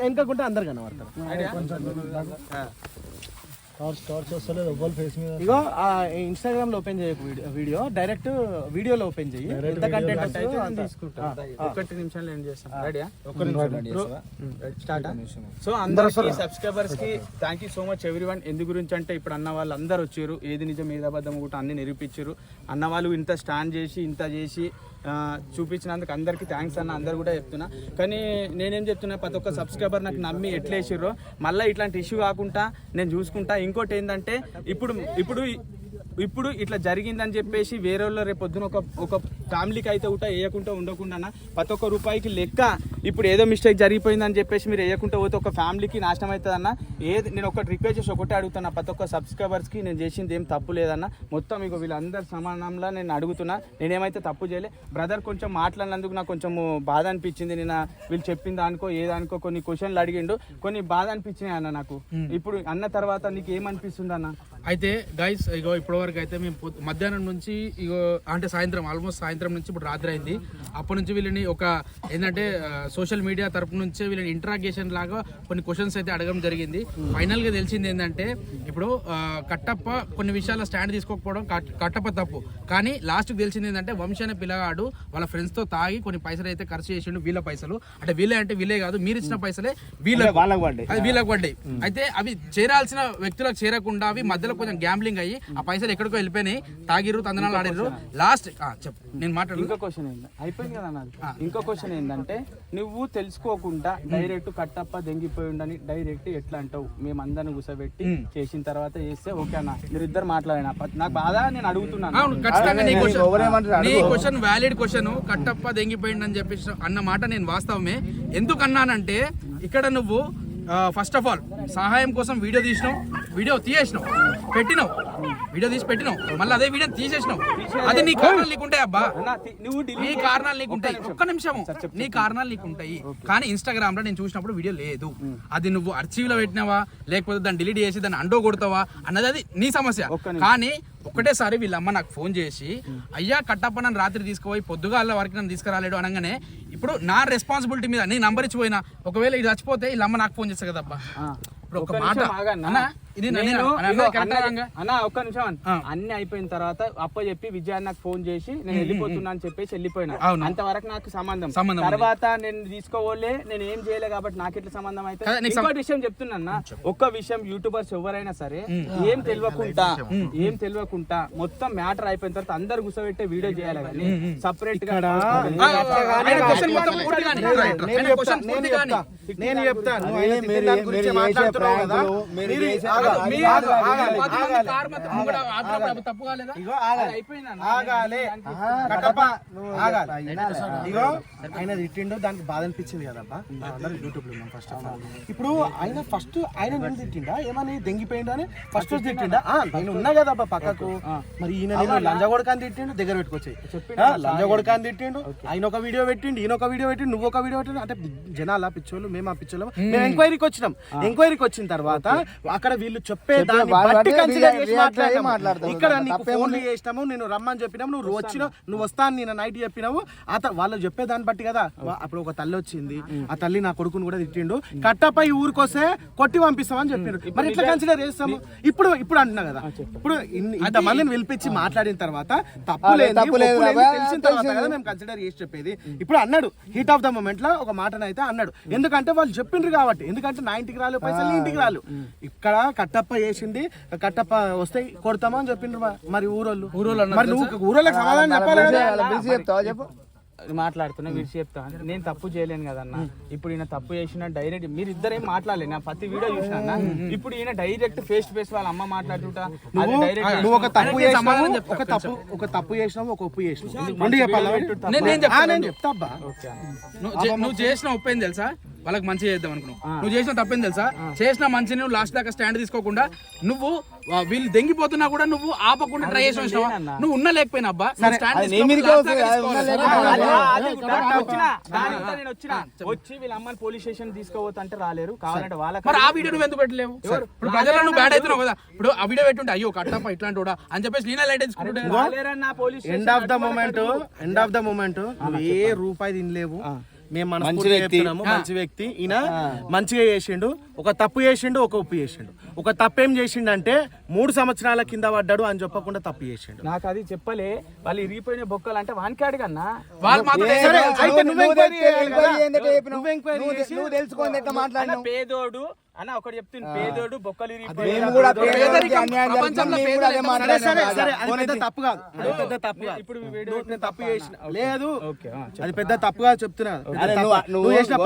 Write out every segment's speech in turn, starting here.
వెనకకుంటే అందరు కనబడతారు. ఇగో ఇన్స్టాగ్రామ్లో ఓపెన్ చేయకు వీడియో వీడియో. డైరెక్ట్ వీడియోలో ఓపెన్ చెయ్యి ఎంత కంటెంట్. ఒకటి నిమిషాలు ఏం చేస్తాం. రెడీయా స్టార్ట్ సో అందరికి సబ్స్క్రైబర్స్కి thank you so much everyone ఎందు గురించి అంటే ఇప్పుడు అన్న వాళ్ళు అందరు వచ్చారు. ఏది నిజం ఏది అబద్ధం కూడా అన్ని నిరూపించారు. అన్న వాళ్ళు ఇంత స్టాండ్ చేసి ఇంత చేసి ఆ, చూపించినందుకు అందరికీ థ్యాంక్స్ అన్న. అందరు కూడా చెప్తున్నా. కానీ నేనేం చెప్తున్నా ప్రతి ఒక్క సబ్స్క్రైబర్ నాకు నమ్మి ఎట్లా వేసిర్రో మళ్ళీ ఇట్లాంటి ఇష్యూ కాకుండా నేను చూసుకుంటా ఇంకోటి ఏంటంటే ఇప్పుడు ఇప్పుడు ఇప్పుడు ఇట్లా జరిగిందని చెప్పేసి వేరే వాళ్ళు రేపు పొద్దున ఒక ఒక ఫ్యామిలీకి అయితే కూడా వేయకుండా ఉండకుండా ప్రతి ఒక్క రూపాయికి లెక్క ఇప్పుడు ఏదో మిస్టేక్ జరిగిపోయిందని చెప్పేసి మీరు వేయకుండా పోతే ఒక ఫ్యామిలీకి నాశనం అవుతుంది అన్న ఏది నేను ఒకటి రిక్వెస్ట్ చేసి ఒకటే అడుగుతున్నా ప్రతి ఒక్క సబ్స్క్రైబర్స్కి నేను చేసింది ఏం తప్పు లేదన్న మొత్తం ఇక వీళ్ళందరి సమానంలో నేను అడుగుతున్నా నేనేమైతే తప్పు చేయలే బ్రదర్ కొంచెం మాట్లాడినందుకు నాకు కొంచెం బాధ అనిపించింది నేను వీళ్ళు చెప్పిన దానికో ఏదానికో కొన్ని క్వశ్చన్లు అడిగిండు కొన్ని బాధ అనిపించినాయి అన్న నాకు. ఇప్పుడు అన్న తర్వాత నీకు ఏమనిపిస్తుంది అన్న అయితే గైస్ ఇగో ఇప్పటి వరకు అయితే మేము మధ్యాహ్నం నుంచి ఇగో అంటే సాయంత్రం ఆల్మోస్ట్ సాయంత్రం నుంచి ఇప్పుడు రాత్రి అయింది. అప్పటి నుంచి వీళ్ళని ఒక ఏంటంటే సోషల్ మీడియా తరపు నుంచి వీళ్ళని ఇంటరాగేషన్ లాగా కొన్ని క్వశ్చన్స్ అయితే అడగడం జరిగింది. ఫైనల్గా తెలిసింది ఏంటంటే ఇప్పుడు కట్టప్ప కొన్ని విషయాల స్టాండ్ తీసుకోకపోవడం కట్- కట్టప్ప తప్పు. కానీ లాస్ట్ తెలిసింది ఏంటంటే వంశీ అనే పిల్లగాడు వాళ్ళ ఫ్రెండ్స్తో తాగి కొన్ని పైసలు అయితే ఖర్చు చేసిండు వీళ్ళ పైసలు. అంటే వీళ్ళే అంటే వీళ్ళే కాదు మీరు ఇచ్చిన పైసలే వీళ్ళ వాళ్ళకి పడ్డాయి. అది వీళ్ళకి పడ్డాయి. అయితే అవి చేరాల్సిన వ్యక్తులకు చేరకుండా అవి మధ్యలో కొంచెం గ్యాంబ్లింగ్ అయ్యి ఆ పైసలు ఎక్కడికో వెళ్ళిపోయినాయి తాగిర్రు తందనాలు ఆడిర్రు. లాస్ట్ చెప్పు. నేను మాట్లాడు. ఇంకో క్వశ్చన్ ఏంటి అయిపోయింది కదా నాది. ఇంకో క్వశ్చన్ ఏంటంటే నువ్వు తెలుసుకోకుండా డైరెక్ట్ కట్టప్ప దెంగిపోయి ఉండని డైరెక్ట్ ఎట్లా అంటావు? మేము అందరిని కూర్చోబెట్టి చేసిన తర్వాత చేస్తే ఓకే అన్న. మీరిద్దరు మాట్లాడిన. నాకు బాధ నేను అడుగుతున్నాను. అవును ఖచ్చితంగా నీ క్వశ్చన్ వ్యాలిడ్ క్వశ్చన్ కట్టప్ప దెంగిపోయింది అని చెప్పేసి అన్న మాట నేను వాస్తవమే. ఎందుకు అన్నానంటే ఇక్కడ నువ్వు ఫస్ట్ ఆఫ్ ఆల్ సహాయం కోసం వీడియో తీసినావు వీడియో తీసేసినావు పెట్టినావు. వీడియో తీసి పెట్టినావు. మళ్ళీ అదే వీడియో తీసేసినావు. అది నీ కారణాలు నీకుంటాయి అబ్బా. నీ కారణాలు నీకు ఉంటాయి ఒక్క నిమిషం. నీ కారణాలు నీకు ఉంటాయి కానీ ఇన్స్టాగ్రామ్లో నేను చూసినప్పుడు వీడియో లేదు. అది నువ్వు అర్చీవ్లో పెట్టినావా? లేకపోతే దాన్ని డిలీట్ చేసి దాన్ని అండో కొడతావా? అన్నది అది నీ సమస్య. కానీ ఒకటేసారి వీళ్ళ అమ్మ నాకు ఫోన్ చేసి అయ్యా కట్టప్ప నన్ను రాత్రి తీసుకుపోయి పొద్దుగాల వరకు నన్ను తీసుకురాలేడు అనగానే ఇప్పుడు నా రెస్పాన్సిబిలిటీ మీద నీ నంబర్ ఇచ్చిపోయినా ఒకవేళ ఇది చచ్చిపోతే వీళ్ళ అమ్మ నాకు ఫోన్ చేస్తా కదబ్బా. ఇప్పుడు ఒక ఒక్క మాట. అన్నా, ఇది ఒక్క నిమిషం అన్న. అయిపోయిన తర్వాత అప్ప చెప్పి విజయ్ నాకు ఫోన్ చేసి నేను వెళ్ళిపోతున్నా అని చెప్పేసి వెళ్ళిపోయినా. అంతవరకు నాకు సంబంధం. తర్వాత నేను తీసుకోవాలే నేను ఏం చేయలే కాబట్టి నాకు ఎట్లా సంబంధం అయితే ఇంకోటి విషయం చెప్తున్నా ఒక్క విషయం యూట్యూబర్స్ ఎవరైనా సరే ఏం తెలియకుండా ఏం తెలియకుండా మొత్తం మ్యాటర్ అయిపోయిన తర్వాత అందరు కూర్చోబెట్టే వీడియో చేయాలి కానీ. సపరేట్గా నేను పూర్తి చెప్తా కాని. నేను చెప్తా నువ్వు ఆయన తిట్టిన మీరు- దాని గురించి మీరు చేసే మాట్లాడుతున్నావు కదా ప్రాంకులు, మీరు మీరు- చేసే- ఆగాలి, మీ ఆగాలి, ఆగాలి, పది మంది ఆగాలి. కారు మధ్య ముంగడ ఆపినప్పుడు అవి తప్పు కాలేదా ఇగో ఆయన తిట్టిండు దానికి బాధ అనిపించింది కదబ్బా అందరూ యూట్యూబ్లో ఉన్నాం ఫస్ట్ ఆఫ్ ఆల్ ఇప్పుడు ఆయన ఫస్ట్ ఆయన నేను తిట్టిండా ఏమని దెంగిపోయిండు అని ఫస్ట్ రోజు తిట్టిండా ఆ, నేను ఉన్నా కదబ్బా పక్కకు మరి ఈయన నేను లంజగొడక అని తిట్టిండు దగ్గర పెట్టుకొచ్చాయి లంజగొడక అని తిట్టిండు ఆయన ఒక వీడియో పెట్టిండు ఈయన ఒక వీడియో పెట్టిండు నువ్వు ఒక వీడియో పెట్టిండు అంటే జనాల పిచ్చోళ్ళు మేము ఆ పిచ్చోళ్ళు మేము ఎంక్వైరీకి వచ్చినాం. ఎంక్వైరీకి వచ్చిన తర్వాత అక్కడ వీళ్ళు చెప్పే దాన్ని బట్టి చేసి. ఇక్కడ నీకు? ఫోన్లు చేసినాము నేను రమ్మని చెప్పినాము నువ్వు వచ్చినావు నువ్వు వస్తా అని నేను నైట్ చెప్పినావు ఆ వాళ్ళు చెప్పే దాన్ని బట్టి కదా. అప్పుడు ఒక తల్లి వచ్చింది. ఆ తల్లి నా కొడుకుని కూడా తిట్టిండు. కట్టపై ఊరికొస్తే కొట్టి పంపిస్తామని చెప్పిండు మరి ఎట్లా కన్సిడర్ చేస్తాము? ఇప్పుడు ఇప్పుడు అంటున్నా కదా. ఇప్పుడు ఇన్ని- ఇంతమందిని పిలిపించి మాట్లాడిన తర్వాత తప్పు లేదు తెలిసిన తర్వాత కదా మేము కన్సిడర్ చేసి చెప్పేది. ఇప్పుడు అన్నాడు హీట్ ఆఫ్ ద మూమెంట్లో ఒక మాటనైతే అన్నాడు. ఎందుకంటే వాళ్ళు చెప్పిండ్రు కాబట్టి. ఎందుకంటే నా ఇంటికి రాలు పైసలు నీ ఇంటికి రాలు. ఇక్కడ కట్టప్ప చేసింది కట్టప్ప వస్తే కొడతామా అని చెప్పిండ్రు మరి ఊరోళ్ళు. మరి నువ్వు ఊరోళ్ళకి సమాధానం చెప్పాలి కదా. వాళ్ళ బిజీ చెప్తావా? చెప్పు. మాట్లాడుతున్నా మీరు చెప్తా. నేను తప్పు చేయలేను కదన్న ఇప్పుడు ఈయన తప్పు చేసిన డైరెక్ట్ మీరు ఇద్దరేం మాట్లాడలేదు నా ప్రతి వీడియో చూసిన. ఇప్పుడు ఈయన డైరెక్ట్ ఫేస్ టు ఫేస్ వాళ్ళ అమ్మ మాట్లాడుతుంటా అది నువ్వు డైరెక్ట్ నువ్వు ఒక తప్పు ఒక తప్పు ఒక తప్పు చేసినావు ఒక ఒప్పు చేసినావు. నేను- చెప్తా నువ్వు చేసిన ఒప్పేం తెలుసా? వాళ్ళకి మంచి చేద్దాం అనుకున్నావు నువ్వు చేసిన తప్పేం తెలుసా? చేసిన మంచి నువ్వు లాస్ట్ దాకా స్టాండ్ తీసుకోకుండా నువ్వు వీళ్ళు దెంగిపోతున్నా కూడా నువ్వు ఆపకుండా ట్రై చేసి వచ్చినావా? నువ్వు ఉన్నా లేకపోయినా అబ్బా వచ్చి వీళ్ళ అమ్మని పోలీస్ స్టేషన్ తీసుకోవద్దంటే రాలేరు. కావాలంటే వాళ్ళకి మరి ఆ వీడియో నువ్వు ఎందుకు పెట్టలేవు? ఇప్పుడు ప్రజల్లో నువ్వు బ్యాడ్ అవుతున్నావు కదా. ఇప్పుడు ఆ వీడియో పెట్టుంటే అయ్యో కట్టప్ప ఇట్లాంటి కూడా అని చెప్పేసి నేనే లైట్ తీసుకుంటుంటే రాలేరన్న police end of the moment end of the moment నువ్వు ఏ రూపాయి తినలేవు. మేము మనస్ఫూర్తిగా చెప్తున్నాము మంచి వ్యక్తి. ఈయన మంచిగా చేసిండు ఒక తప్పు చేసిండు ఒక ఉప్పు చేసిండు. ఒక తప్పు ఏం చేసిండు అంటే మూడు సంవత్సరాల కింద పడ్డాడు అని చెప్పకుండా తప్పు చేసిండు. నాకు అది చెప్పలే. వాళ్ళు ఇరిగిపోయిన బొక్కలు అంటే వానికి అడగన్నా వాళ్ళు మాత్రం సరే, అయితే నువ్వు నువ్వు ఎంక్వైరీ తె- చేయాలి కదా? ఎంక్వైరీ ఏంటంటే చెప్పినావు? నువ్వు ఎంక్వైరీ నువ్వు చేసి- నువ్వు తెలుసుకోండి ఎట్లా అన్న మాట్లాడినావు. పేదోడు అన్న ఒకటి చెప్తుంది పేదోడు బొక్కలు తప్పు కాదు. అది పెద్ద తప్పు కాదు. ఇప్పుడు నేను తప్పు చేసిన. లేదు. అది పెద్ద తప్పుగా చెప్తున్నా. నువ్వు- చేసిన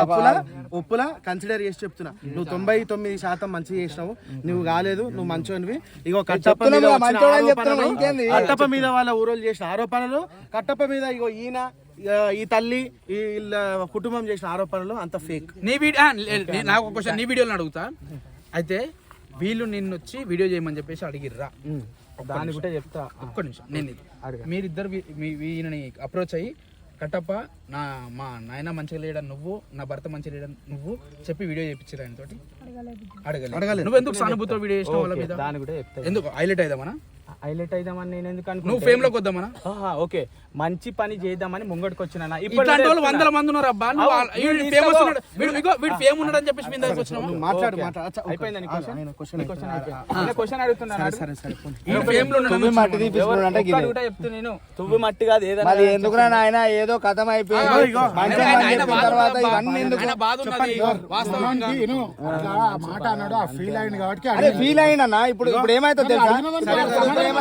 తప్పుల ఉప్పుల కన్సిడర్ చేసి చెప్తున్నా. నువ్వు తొంభై తొమ్మిది శాతం మంచిగా చేసినావు. నువ్వు కాలేదు నువ్వు మంచోనివి. ఇగో కట్టప్ప మీద? కట్టప్ప మీద వాళ్ళ ఊరోళ్ళు చేసిన ఆరోపణలు కట్టప్ప మీద ఇగో ఈయన ఈ తల్లి ఈ వీళ్ళ కుటుంబం చేసిన ఆరోపణలు అంత ఫేక్ నీ వీడియో నాకు ఒక క్వశ్చన్ నీ వీడియోలో అడుగుతా. అయితే వీళ్ళు నిన్ను వచ్చి వీడియో చేయమని చెప్పేసి అడిగిర్రా. దాన్ని కూడా చెప్తా. ఒక్క నిమిషం నేను ఇది. మీరిద్దరు వీళ్ళని అప్రోచ్ అయ్యి కట్టప్ప నా మా నాయన మంచిగా లేడని నువ్వు? నా భర్త మంచిగా లేడని నువ్వు? చెప్పి వీడియో చేయించారు ఆయన తోటి అడగలేదు. నువ్వు ఎందుకు సానుభూతితో వీడియో చేసిన వాళ్ళ మీద? దాన్ని కూడా చెప్తా. ఎందుకు? హైలైట్ అయిదామనా? హైలైట్ అయిదామని నేను ఎందుకు నువ్వు ఫేమ్లోకి వద్దామనా? ఓకే. మంచి పని చేద్దామని ముంగడికి వచ్చిన ఇట్లాంటి వాళ్ళు వందల మంది ఉన్నారు అబ్బా. వీడు ఫేమస్ ఉన్నాడు. వీడు ఇగో వీడు ఫేమ్ ఉన్నాడు అని చెప్పేసి మీ దగ్గరికి వచ్చినావు? మాట్లాడు మాట్లాడు. అచ్చా, అయిపోయిందా నీ ఆ, question? ఆయన question అయిపోయింది. క్వశ్చన్ అడుగుతున్నాను సరే సరే. ఈ ఫేమ్లో ఉన్నాడు తువ్వి మట్టి అంటే గిదే. కూడా చెప్తూ నేను. తువ్వి మట్టి కాదు ఏదైనా మరి ఎందుకురా నాయన? ఏదో కథం అయిపోయింది. బాధ తర్వాత ఇవన్నీ. ఎందుకు బాధ ఉన్నది ఆ మాట అన్నాడు ఆ ఫీల్ అయింది కాబట్టి అరే ఫీల్ అయినా ఇప్పుడు ఇప్పుడు ఏమైతుంది తెలుసా?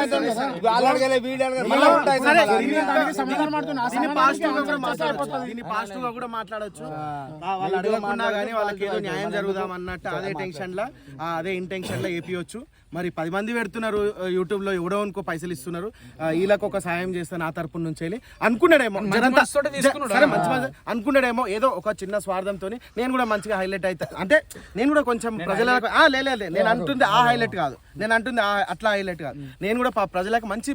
పాజిటివ్గా కూడా మాట్లాడొచ్చు. వాళ్ళు అడగకుండా కానీ వాళ్ళకి ఏదో న్యాయం జరుగుదాం అన్నట్టు అదే టెన్షన్ లా అదే ఇంటెన్షన్లో ఏపీయొచ్చు. మరి పది మంది పెడుతున్నారు యూట్యూబ్లో ఎవడో అనుకో పైసలు ఇస్తున్నారు. వీళ్ళకి ఒక సాయం చేస్తే నా తరపు నుంచి వెళ్ళి. అనుకున్నాడేమో? సరే మంచి అనుకున్నాడేమో ఏదో ఒక చిన్న స్వార్థంతో నేను కూడా మంచిగా హైలైట్ అవుతా అంటే నేను కూడా కొంచెం ప్రజలకు ఆ, లే లే, లే, నేను అంటుంది ఆ హైలైట్ కాదు. నేను అంటుంది అట్లా హైలైట్ కాదు. నేను కూడా ప్రజలకు మంచి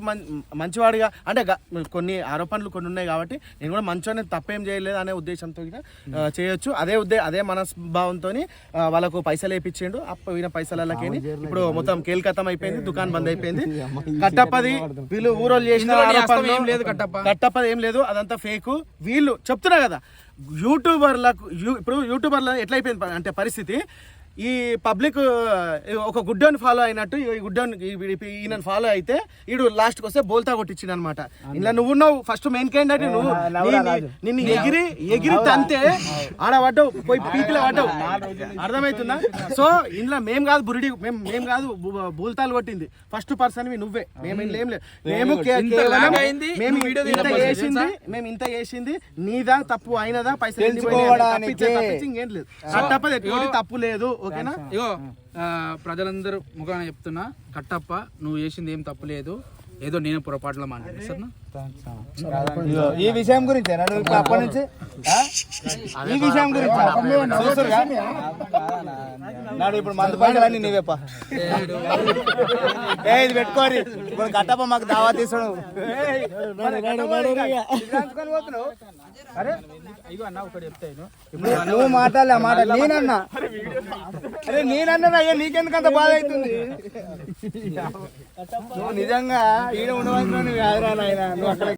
మంచివాడిగా అంటే కొన్ని ఆరోపణలు కొన్ని ఉన్నాయి కాబట్టి నేను కూడా మంచోనే తప్పేం చేయలేదు అనే ఉద్దేశంతో చేయొచ్చు. అదే ఉద్దే అదే మనస్భావంతో వాళ్ళకు పైసలు వేయించిండు అప్ప పైసలకి ఇప్పుడు మొత్తం కేల్కతం అయిపోయింది దుకాణం బంద్ అయిపోయింది. కట్టప్పది వీళ్ళు ఊరోళ్ళు చేసిన ఆరోపణలు ఏం లేదు కట్టప్ప. కట్టప్పది ఏం లేదు అదంతా ఫేక్. వీళ్ళు చెప్తున్నా కదా యూట్యూబర్లకు ఇప్పుడు యూట్యూబర్ల ఎట్లయిపోయింది అంటే పరిస్థితి ఈ పబ్లిక్ ఒక గుడ్డోని ఫాలో అయినట్టు ఈ గుడ్డోని ఈయన ఫాలో అయితే ఈడు లాస్ట్కి వస్తే బోల్తా కొట్టించిండు అనమాట ఇలా నువ్వు ఉన్నావు ఫస్ట్ మెయిన్ క్యాండిడేట్ నువ్వు. నిన్ను ఎగిరి ఎగిరి తంతే ఆడ పడ్డావు పోయి పీకిలో పడ్డావు. అర్థమవుతుందా? సో ఇందులో మేం కాదు బురిడి మేము మేం కాదు బూల్తాలు కొట్టింది. ఫస్ట్ పర్సన్ నువ్వే. మేము ఏం లేదు మేము కే- మేము ఇంత చేసింది మేము ఇంత చేసింది నీదా తప్పు అయినదా పైసలు ఇంకేం లేదు. తప్పు లేదు. ఓకేనా? ఇగో ప్రజలందరూ ముఖాన చెప్తున్నా కట్టప్ప నువ్వు చేసింది ఏం తప్పు లేదు. ఏదో నేను పొరపాటులో మాట్లాడి సరేనా? ఇదిగో, ఈ విషయం గురించి అప్పటి నుంచి ఆ? ఈ విషయం గురించి. చూస్తురుగా? నాడు ఇప్పుడు మందు పైసలు అన్ని నీవేపా ఏ ఇది పెట్టుకోరి ఇప్పుడు కట్టప్ప మాకు దావా తీసాడు నువ్వు మాట్లాడలే ఆ మాట నేనన్నా. అరే నేనన్నా అయ్యా నీకెందుకంత బాధ అవుతుంది? నువ్వు నిజంగా ఈడ ఉండవలసిన నువ్వు కాదురా నాయన. నువ్వు అక్కడ